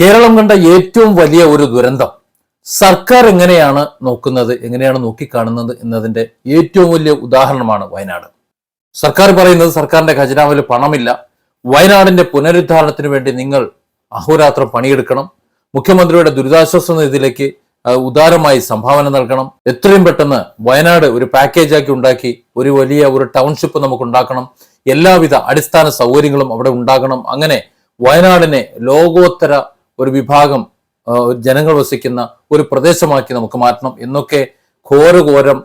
കേരളം കണ്ട ഏറ്റവും വലിയ ഒരു ദുരന്തം. സർക്കാർ എങ്ങനെയാണ് നോക്കുന്നത് എങ്ങനെയാണ് നോക്കിക്കാണുന്നത് എന്നതിന്റെ ഏറ്റവും വലിയ ഉദാഹരണമാണ് വയനാട്. സർക്കാർ പറയുന്നത് സർക്കാരിന്റെ ഖജനാവിൽ പണമില്ല. വയനാടിന്റെ പുനരുദ്ധാരണത്തിന് വേണ്ടി നിങ്ങൾ അഹോരാത്രം പണിയെടുക്കണം. മുഖ്യമന്ത്രിയുടെ ദുരിതാശ്വാസ നിധിയിലേക്ക് ഉദാരമായി സംഭാവന നൽകണം. എത്രയും പെട്ടെന്ന് വയനാട് ഒരു പാക്കേജ് ആക്കി ഉണ്ടാക്കി ഒരു വലിയ ഒരു ടൗൺഷിപ്പ് നമുക്ക് ഉണ്ടാക്കണം. എല്ലാവിധ അടിസ്ഥാന സൗകര്യങ്ങളും അവിടെ ഉണ്ടാകണം. അങ്ങനെ വയനാടിനെ ലോകോത്തര ഒരു വിഭാഗം ജനങ്ങൾ വസിക്കുന്ന ഒരു പ്രദേശമാക്കി നമുക്ക് മാറ്റണം എന്നൊക്കെ ഘോരഘോരം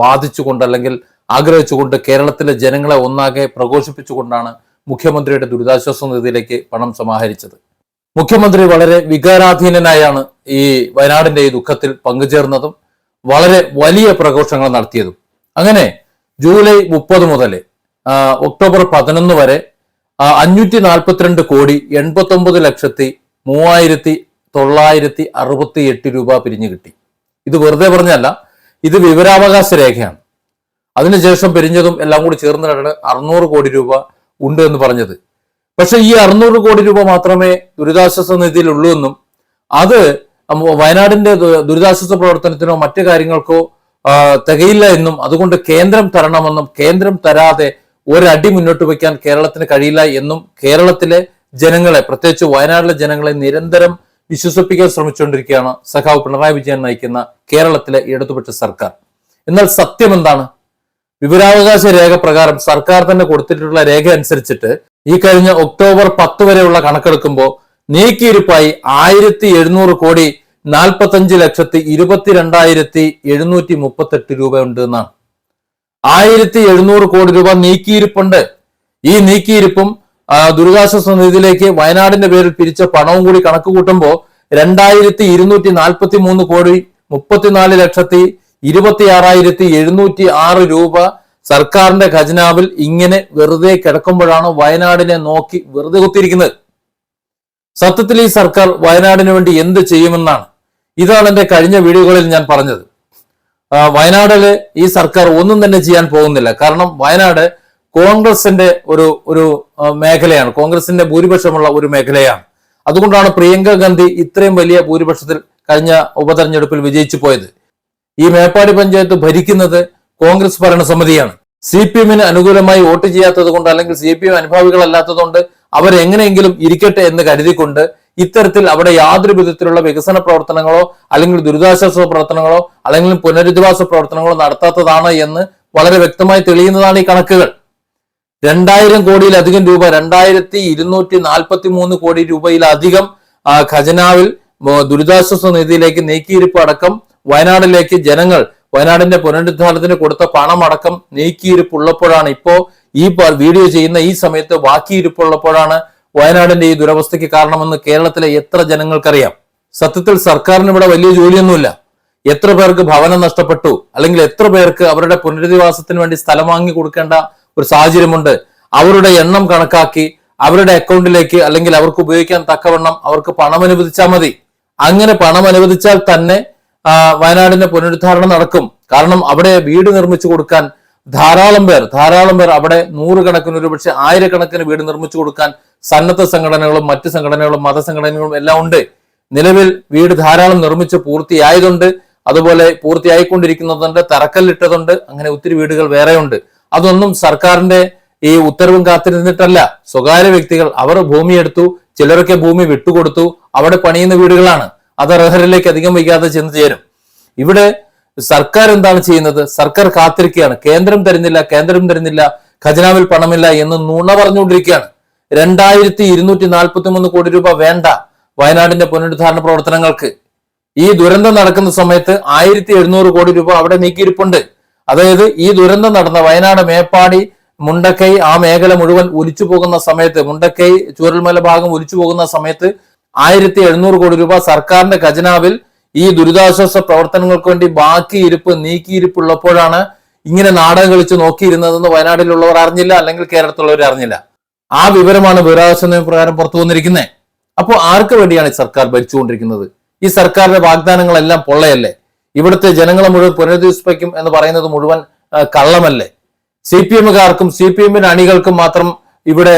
വാദിച്ചുകൊണ്ട് അല്ലെങ്കിൽ ആഗ്രഹിച്ചുകൊണ്ട് കേരളത്തിലെ ജനങ്ങളെ ഒന്നാകെ പ്രഘോഷിപ്പിച്ചുകൊണ്ടാണ് മുഖ്യമന്ത്രിയുടെ ദുരിതാശ്വാസ നിധിയിലേക്ക് പണം സമാഹരിച്ചത്. മുഖ്യമന്ത്രി വളരെ വികാരാധീനനായാണ് ഈ വയനാടിന്റെ ഈ ദുഃഖത്തിൽ പങ്കുചേർന്നതും വളരെ വലിയ പ്രഘോഷങ്ങൾ നടത്തിയതും. അങ്ങനെ ജൂലൈ മുപ്പത് മുതൽ ഒക്ടോബർ പതിനൊന്ന് വരെ അഞ്ഞൂറ്റി നാൽപ്പത്തിരണ്ട് കോടി എൺപത്തി ലക്ഷത്തി മൂവായിരത്തി തൊള്ളായിരത്തി അറുപത്തി എട്ട് രൂപ പിരിഞ്ഞു കിട്ടി. ഇത് വെറുതെ പറഞ്ഞല്ല ഇത് വിവരാവകാശ രേഖയാണ്. അതിനുശേഷം പിരിഞ്ഞതും എല്ലാം കൂടി ചേർന്നിട്ടാണ് അറുന്നൂറ് കോടി രൂപ ഉണ്ട് എന്ന് പറഞ്ഞത്. പക്ഷെ ഈ അറുന്നൂറ് കോടി രൂപ മാത്രമേ ദുരിതാശ്വാസ നിധിയിലുള്ളൂ എന്നും അത് വയനാടിന്റെ ദുരിതാശ്വാസ പ്രവർത്തനത്തിനോ മറ്റു കാര്യങ്ങൾക്കോ തികയില്ല എന്നും അതുകൊണ്ട് കേന്ദ്രം തരണമെന്നും കേന്ദ്രം തരാതെ ഒരടി മുന്നോട്ട് വയ്ക്കാൻ കേരളത്തിന് കഴിയില്ല എന്നും കേരളത്തിലെ ജനങ്ങളെ പ്രത്യേകിച്ച് വയനാട്ടിലെ ജനങ്ങളെ നിരന്തരം വിശ്വസിപ്പിക്കാൻ ശ്രമിച്ചുകൊണ്ടിരിക്കുകയാണ് സഖാവ് പിണറായി വിജയൻ നയിക്കുന്ന കേരളത്തിലെ ഇടതുപക്ഷ സർക്കാർ. എന്നാൽ സത്യം എന്താണ്? വിവരാവകാശ രേഖ പ്രകാരം സർക്കാർ തന്നെ കൊടുത്തിട്ടുള്ള രേഖ അനുസരിച്ചിട്ട് ഈ കഴിഞ്ഞ ഒക്ടോബർ പത്ത് വരെയുള്ള കണക്കെടുക്കുമ്പോൾ നീക്കിയിരിപ്പായി ആയിരത്തി എഴുന്നൂറ് കോടി നാൽപ്പത്തഞ്ച് ലക്ഷത്തി ഇരുപത്തിരണ്ടായിരത്തി എഴുന്നൂറ്റി മുപ്പത്തെട്ട് രൂപ ഉണ്ട് എന്നാണ്. ആയിരത്തി എഴുന്നൂറ് കോടി രൂപ നീക്കിയിരിപ്പുണ്ട്. ഈ നീക്കിയിരിപ്പും ദുരിതാശ്വാസ നിധിയിലേക്ക് വയനാടിന്റെ പേരിൽ പിരിച്ച പണവും കൂടി കണക്ക് കൂട്ടുമ്പോൾ രണ്ടായിരത്തി ഇരുന്നൂറ്റി നാൽപ്പത്തി മൂന്ന് കോടി മുപ്പത്തിനാല് ലക്ഷത്തി ഇരുപത്തി ആറായിരത്തി എഴുന്നൂറ്റി ആറ് രൂപ സർക്കാരിന്റെ ഖജനാവിൽ ഇങ്ങനെ വെറുതെ കിടക്കുമ്പോഴാണ് വയനാടിനെ നോക്കി വെറുതെ കുത്തിയിരിക്കുന്നത്. സത്യത്തിൽ ഈ സർക്കാർ വയനാടിന് വേണ്ടി എന്ത് ചെയ്യുമെന്നാണ്. ഇതാണ് എന്റെ കഴിഞ്ഞ വീഡിയോകളിൽ ഞാൻ പറഞ്ഞത്. വയനാടിലെ ഈ സർക്കാർ ഒന്നും തന്നെ ചെയ്യാൻ പോകുന്നില്ല. കാരണം വയനാട് കോൺഗ്രസിന്റെ ഒരു ഒരു മേഖലയാണ്. കോൺഗ്രസിന്റെ ഭൂരിപക്ഷമുള്ള ഒരു മേഖലയാണ്. അതുകൊണ്ടാണ് പ്രിയങ്ക ഗാന്ധി ഇത്രയും വലിയ ഭൂരിപക്ഷത്തിൽ കഴിഞ്ഞ ഉപതെരഞ്ഞെടുപ്പിൽ വിജയിച്ചു പോയത് ഈ മേപ്പാടി പഞ്ചായത്ത് ഭരിക്കുന്നത് കോൺഗ്രസ് ഭരണസമിതിയാണ്. സി പി എമ്മിന് അനുകൂലമായി വോട്ട് ചെയ്യാത്തത് കൊണ്ട് അല്ലെങ്കിൽ സി പി എം അനുഭാവികളല്ലാത്തതുകൊണ്ട് അവരെങ്ങനെയെങ്കിലും ഇരിക്കട്ടെ എന്ന് കരുതിക്കൊണ്ട് ഇത്തരത്തിൽ അവിടെ യാതൊരു വിധത്തിലുള്ള വികസന പ്രവർത്തനങ്ങളോ അല്ലെങ്കിൽ ദുരിതാശ്വാസ പ്രവർത്തനങ്ങളോ അല്ലെങ്കിൽ പുനരധിവാസ പ്രവർത്തനങ്ങളോ നടത്താത്തതാണ് എന്ന് വളരെ വ്യക്തമായി തെളിയുന്നതാണ് ഈ കണക്കുകൾ. രണ്ടായിരം കോടിയിലധികം രൂപ രണ്ടായിരത്തി ഇരുന്നൂറ്റി നാൽപ്പത്തി മൂന്ന് കോടി രൂപയിലധികം ഖജനാവിൽ ദുരിതാശ്വാസ നിധിയിലേക്ക് നീക്കിയിരിപ്പ് അടക്കം വയനാടിലേക്ക് ജനങ്ങൾ വയനാടിന്റെ പുനരുദ്ധാരണത്തിന് കൊടുത്ത പണമടക്കം നീക്കിയിരിപ്പ് ഉള്ളപ്പോഴാണ് ഇപ്പോ ഈ വീഡിയോ ചെയ്യുന്ന ഈ സമയത്ത് ബാക്കിയിരിപ്പുള്ളപ്പോഴാണ് വയനാടിന്റെ ഈ ദുരവസ്ഥയ്ക്ക് കാരണമെന്ന് കേരളത്തിലെ എത്ര ജനങ്ങൾക്കറിയാം? സത്യത്തിൽ സർക്കാരിന് ഇവിടെ വലിയ ജോലിയൊന്നുമില്ല. എത്ര പേർക്ക് ഭവനം നഷ്ടപ്പെട്ടു? അല്ലെങ്കിൽ എത്ര പേർക്ക് അവരുടെ പുനരധിവാസത്തിന് വേണ്ടി സ്ഥലം വാങ്ങി കൊടുക്കേണ്ട ഒരു സാഹചര്യമുണ്ട്. അവരുടെ എണ്ണം കണക്കാക്കി അവരുടെ അക്കൗണ്ടിലേക്ക് അല്ലെങ്കിൽ അവർക്ക് ഉപയോഗിക്കാൻ തക്കവണ്ണം അവർക്ക് പണം അനുവദിച്ചാൽ മതി. അങ്ങനെ പണം അനുവദിച്ചാൽ തന്നെ വയനാടിന്റെ പുനരുദ്ധാരണം നടക്കും. കാരണം അവിടെ വീട് നിർമ്മിച്ചു കൊടുക്കാൻ ധാരാളം പേർ ധാരാളം പേർ അവിടെ നൂറുകണക്കിന് ഒരു പക്ഷെ ആയിരക്കണക്കിന് വീട് നിർമ്മിച്ചു കൊടുക്കാൻ സന്നദ്ധ സംഘടനകളും മറ്റ് സംഘടനകളും മതസംഘടനകളും എല്ലാം ഉണ്ട്. നിലവിൽ വീട് ധാരാളം നിർമ്മിച്ച് പൂർത്തിയായതുണ്ട്. അതുപോലെ പൂർത്തിയായിക്കൊണ്ടിരിക്കുന്നതുണ്ട് തറക്കല്ലിട്ടതുണ്ട്. അങ്ങനെ ഒത്തിരി വീടുകൾ വേറെയുണ്ട്. അതൊന്നും സർക്കാരിന്റെ ഈ ഉത്തരവും കാത്തിരുന്നിട്ടല്ല. സ്വകാര്യ വ്യക്തികൾ അവർ ഭൂമി എടുത്തു ചിലരൊക്കെ ഭൂമി വിട്ടുകൊടുത്തു അവിടെ പണിയുന്ന വീടുകളാണ്. അത് അർഹരിലേക്ക് അധികം വൈകാതെ ചെന്ന് ചേരും. ഇവിടെ സർക്കാർ എന്താണ് ചെയ്യുന്നത്? സർക്കാർ കാത്തിരിക്കുകയാണ്. കേന്ദ്രം തരുന്നില്ല കേന്ദ്രം തരുന്നില്ല ഖജനാവിൽ പണമില്ല എന്ന് നുണ പറഞ്ഞുകൊണ്ടിരിക്കുകയാണ്. രണ്ടായിരത്തി ഇരുന്നൂറ്റി നാൽപ്പത്തി മൂന്ന് കോടി രൂപ വേണ്ട വയനാടിന്റെ പുനരുദ്ധാരണ പ്രവർത്തനങ്ങൾക്ക്. ഈ ദുരന്തം നടക്കുന്ന സമയത്ത് ആയിരത്തി എഴുന്നൂറ് കോടി രൂപ അവിടെ നീക്കിയിരിപ്പുണ്ട്. അതായത് ഈ ദുരന്തം നടന്ന വയനാട് മേപ്പാടി മുണ്ടക്കൈ ആ മേഖല മുഴുവൻ ഒലിച്ചു പോകുന്ന സമയത്ത് മുണ്ടക്കൈ ചൂരൽമല ഭാഗം ഒലിച്ചു പോകുന്ന സമയത്ത് ആയിരത്തി എഴുന്നൂറ് കോടി രൂപ സർക്കാരിന്റെ ഖജനാവിൽ ഈ ദുരിതാശ്വാസ പ്രവർത്തനങ്ങൾക്ക് വേണ്ടി ബാക്കി ഇരിപ്പ് നീക്കിയിരിപ്പുള്ളപ്പോഴാണ് ഇങ്ങനെ നാടകം കളിച്ച് നോക്കിയിരുന്നതെന്ന് വയനാട്ടിലുള്ളവർ അറിഞ്ഞില്ല അല്ലെങ്കിൽ കേരളത്തിലുള്ളവർ അറിഞ്ഞില്ല. ആ വിവരമാണ് വിവരാവകാശ നിയമപ്രകാരം പുറത്തു വന്നിരിക്കുന്നത്. അപ്പോൾ ആർക്ക് വേണ്ടിയാണ് ഈ സർക്കാർ ഭരിച്ചുകൊണ്ടിരിക്കുന്നത്? ഈ സർക്കാരിന്റെ വാഗ്ദാനങ്ങളെല്ലാം പൊള്ളയല്ലേ? ഇവിടുത്തെ ജനങ്ങളെ മുഴുവൻ പുനരധിവസിപ്പിക്കും എന്ന് പറയുന്നത് മുഴുവൻ കള്ളമല്ലേ? സി പി എമ്മുകാർക്കും സി പി എമ്മിന് അണികൾക്കും മാത്രം ഇവിടെ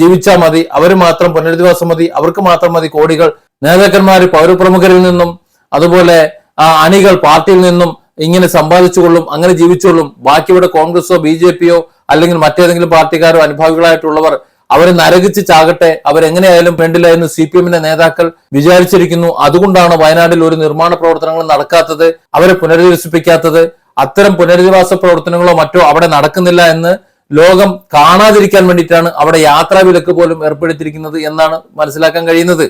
ജീവിച്ചാൽ മതി. അവർ മാത്രം പുനരധിവാസം മതി. അവർക്ക് മാത്രം മതി കോടികൾ. നേതാക്കന്മാർ പൗരപ്രമുഖരിൽ നിന്നും അതുപോലെ ആ അണികൾ പാർട്ടിയിൽ നിന്നും ഇങ്ങനെ സമ്പാദിച്ചുകൊള്ളും അങ്ങനെ ജീവിച്ചുകൊള്ളും. ബാക്കി ഇവിടെ കോൺഗ്രസോ ബി ജെ പിയോ അല്ലെങ്കിൽ മറ്റേതെങ്കിലും പാർട്ടിക്കാരോ അനുഭാവികളായിട്ടുള്ളവർ അവരെ നരകിച്ച് ചാകട്ടെ. അവരെങ്ങനെയായാലും വേണ്ടില്ല എന്ന് സി പി എമ്മിന്റെ നേതാക്കൾ വിചാരിച്ചിരിക്കുന്നു. അതുകൊണ്ടാണ് വയനാട്ടിൽ ഒരു നിർമ്മാണ പ്രവർത്തനങ്ങൾ നടക്കാത്തത് അവരെ പുനരധിവസിപ്പിക്കാത്തത്. അത്തരം പുനരധിവാസ പ്രവർത്തനങ്ങളോ മറ്റോ അവിടെ നടക്കുന്നില്ല എന്ന് ലോകം കാണാതിരിക്കാൻ വേണ്ടിയിട്ടാണ് അവിടെ യാത്രാ വിലക്ക് പോലും ഏർപ്പെടുത്തിയിരിക്കുന്നത് എന്നാണ് മനസ്സിലാക്കാൻ കഴിയുന്നത്.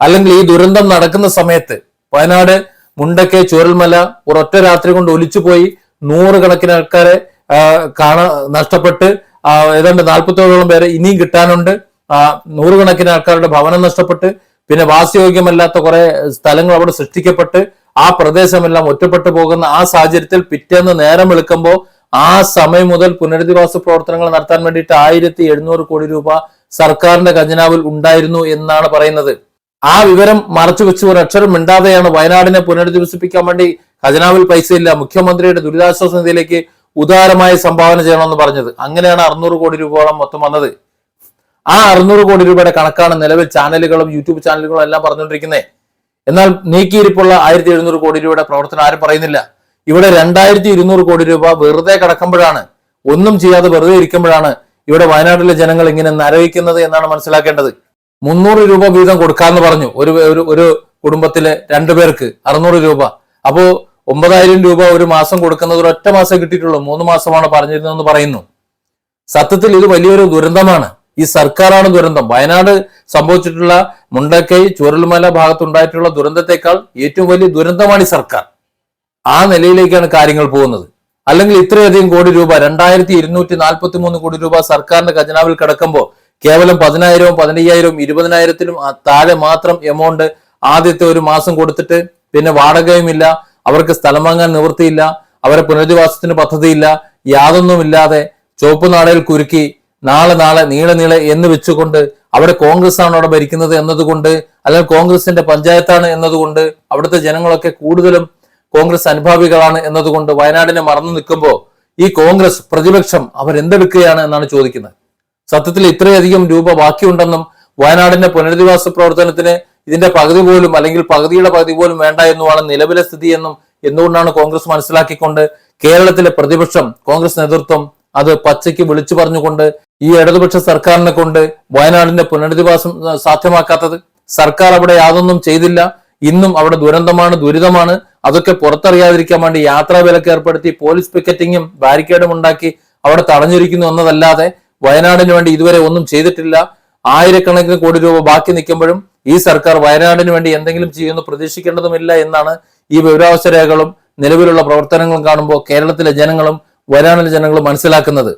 അല്ലെങ്കിൽ ഈ ദുരന്തം നടക്കുന്ന സമയത്ത് വയനാട് മുണ്ടക്കെ ചുരൽമല ഒരൊറ്റ രാത്രി കൊണ്ട് ഒലിച്ചുപോയി നൂറുകണക്കിന് ആൾക്കാരെ കാണാ നഷ്ടപ്പെട്ട് ഏതാണ്ട് നാൽപ്പത്തോളം പേരെ ഇനിയും കിട്ടാനുണ്ട്. നൂറുകണക്കിന് ആൾക്കാരുടെ ഭവനം നഷ്ടപ്പെട്ട് പിന്നെ വാസയോഗ്യമല്ലാത്ത കുറെ സ്ഥലങ്ങൾ അവിടെ സൃഷ്ടിക്കപ്പെട്ട് ആ പ്രദേശമെല്ലാം ഒറ്റപ്പെട്ടു പോകുന്ന ആ സാഹചര്യത്തിൽ പിറ്റേന്ന് നേരം വെളുക്കുമ്പോൾ ആ സമയം മുതൽ പുനരധിവാസ പ്രവർത്തനങ്ങൾ നടത്താൻ വേണ്ടിയിട്ട് ആയിരത്തി എഴുന്നൂറ് കോടി രൂപ സർക്കാരിന്റെ ഖജനാവിൽ ഉണ്ടായിരുന്നു എന്നാണ് പറയുന്നത്. ആ വിവരം മറച്ചു വെച്ച് ഒരു അക്ഷരം മിണ്ടാതെയാണ് വയനാടിനെ പുനരധിവസിപ്പിക്കാൻ വേണ്ടി ഖജനാവിൽ പൈസയില്ല. മുഖ്യമന്ത്രിയുടെ ദുരിതാശ്വാസ നിധിയിലേക്ക് ഉദാരമായ സംഭാവന ചെയ്യണമെന്ന് പറഞ്ഞത്. അങ്ങനെയാണ് അറുന്നൂറ് കോടി രൂപയോളം മൊത്തം വന്നത്. ആ അറുന്നൂറ് കോടി രൂപയുടെ കണക്കാണ് നിലവിൽ ചാനലുകളും യൂട്യൂബ് ചാനലുകളും എല്ലാം പറഞ്ഞുകൊണ്ടിരിക്കുന്നത്. എന്നാൽ നീക്കിയിരിപ്പുള്ള ആയിരത്തി എഴുന്നൂറ് കോടി രൂപയുടെ പ്രവർത്തനം ആരും പറയുന്നില്ല. ഇവിടെ രണ്ടായിരത്തി ഇരുന്നൂറ് കോടി രൂപ വെറുതെ കിടക്കുമ്പോഴാണ് ഒന്നും ചെയ്യാതെ വെറുതെ ഇരിക്കുമ്പോഴാണ് ഇവിടെ വയനാട്ടിലെ ജനങ്ങൾ ഇങ്ങനെ നരവിക്കുന്നത് എന്നാണ് മനസ്സിലാക്കേണ്ടത്. മുന്നൂറ് രൂപ വീതം കൊടുക്കാന്ന് പറഞ്ഞു ഒരു ഒരു കുടുംബത്തിലെ രണ്ടു പേർക്ക് അറുന്നൂറ് രൂപ. അപ്പോ ഒമ്പതായിരം രൂപ ഒരു മാസം കൊടുക്കുന്നത് ഒരു ഒറ്റ മാസം കിട്ടിയിട്ടുള്ളൂ. മൂന്ന് മാസമാണ് പറഞ്ഞിരുന്നതെന്ന് പറയുന്നു. സത്യത്തിൽ ഇത് വലിയൊരു ദുരന്തമാണ്. ഈ സർക്കാരാണ് ദുരന്തം. വയനാട് സംഭവിച്ചിട്ടുള്ള മുണ്ടക്കൈ ചുരൽമല ഭാഗത്തുണ്ടായിട്ടുള്ള ദുരന്തത്തെക്കാൾ ഏറ്റവും വലിയ ദുരന്തമാണ് ഈ സർക്കാർ. ആ നിലയിലേക്കാണ് കാര്യങ്ങൾ പോകുന്നത്. അല്ലെങ്കിൽ ഇത്രയധികം കോടി രൂപ രണ്ടായിരത്തി ഇരുന്നൂറ്റി നാൽപ്പത്തി മൂന്ന് കോടി രൂപ സർക്കാരിന്റെ ഖജനാവിൽ കിടക്കുമ്പോൾ കേവലം പതിനായിരവും പതിനയ്യായിരവും ഇരുപതിനായിരത്തിലും താഴെ മാത്രം എമൗണ്ട് ആദ്യത്തെ ഒരു മാസം കൊടുത്തിട്ട് പിന്നെ വാടകയുമില്ല അവർക്ക് സ്ഥലം വാങ്ങാൻ നിവൃത്തിയില്ല അവരെ പുനരധിവാസത്തിന് പദ്ധതിയില്ല യാതൊന്നുമില്ലാതെ ചുവപ്പ് നാടയിൽ കുരുക്കി നാളെ നാളെ നീളെ നീളെ എന്ന് വെച്ചുകൊണ്ട് അവിടെ കോൺഗ്രസ് ആണ് അവിടെ ഭരിക്കുന്നത് എന്നതുകൊണ്ട് അല്ലെങ്കിൽ കോൺഗ്രസിന്റെ പഞ്ചായത്താണ് എന്നതുകൊണ്ട് അവിടുത്തെ ജനങ്ങളൊക്കെ കൂടുതലും കോൺഗ്രസ് അനുഭാവികളാണ് എന്നതുകൊണ്ട് വയനാടിനെ മറന്നു നിൽക്കുമ്പോൾ ഈ കോൺഗ്രസ് പ്രതിപക്ഷം അവരെന്തെടുക്കുകയാണ് എന്നാണ് ചോദിക്കുന്നത്. സത്യത്തിൽ ഇത്രയധികം രൂപ ബാക്കിയുണ്ടെന്നും വയനാടിന്റെ പുനരധിവാസ പ്രവർത്തനത്തിന് ഇതിന്റെ പകുതി പോലും അല്ലെങ്കിൽ പകുതിയുടെ പകുതി പോലും വേണ്ട എന്നുമാണ് നിലവിലെ സ്ഥിതി എന്നും എന്തുകൊണ്ടാണ് കോൺഗ്രസ് മനസ്സിലാക്കിക്കൊണ്ട് കേരളത്തിലെ പ്രതിപക്ഷം കോൺഗ്രസ് നേതൃത്വം അത് പച്ചയ്ക്ക് വിളിച്ചു പറഞ്ഞുകൊണ്ട് ഈ ഇടതുപക്ഷ സർക്കാരിനെ കൊണ്ട് വയനാടിന്റെ പുനരധിവാസം സാധ്യമാക്കാത്തത്? സർക്കാർ അവിടെ യാതൊന്നും ചെയ്തില്ല. ഇന്നും അവിടെ ദുരന്തമാണ് ദുരിതമാണ്. അതൊക്കെ പുറത്തറിയാതിരിക്കാൻ വേണ്ടി യാത്രാ വിലക്ക് ഏർപ്പെടുത്തി പോലീസ് പിക്കറ്റിങ്ങും ബാരിക്കേഡും ഉണ്ടാക്കി അവിടെ തടഞ്ഞിരിക്കുന്നു എന്നതല്ലാതെ വയനാടിന് വേണ്ടി ഇതുവരെ ഒന്നും ചെയ്തിട്ടില്ല. ആയിരക്കണക്കിന് കോടി രൂപ ബാക്കി നിൽക്കുമ്പോഴും ഈ സർക്കാർ വയനാടിന് വേണ്ടി എന്തെങ്കിലും ചെയ്യുമെന്ന് പ്രതീക്ഷിക്കേണ്ടതുമില്ല എന്നാണ് ഈ വിവരാവകാശ രേഖകളും നിലവിലുള്ള പ്രവർത്തനങ്ങളും കാണുമ്പോൾ കേരളത്തിലെ ജനങ്ങളും വയനാടിലെ ജനങ്ങളും മനസ്സിലാക്കുന്നത്.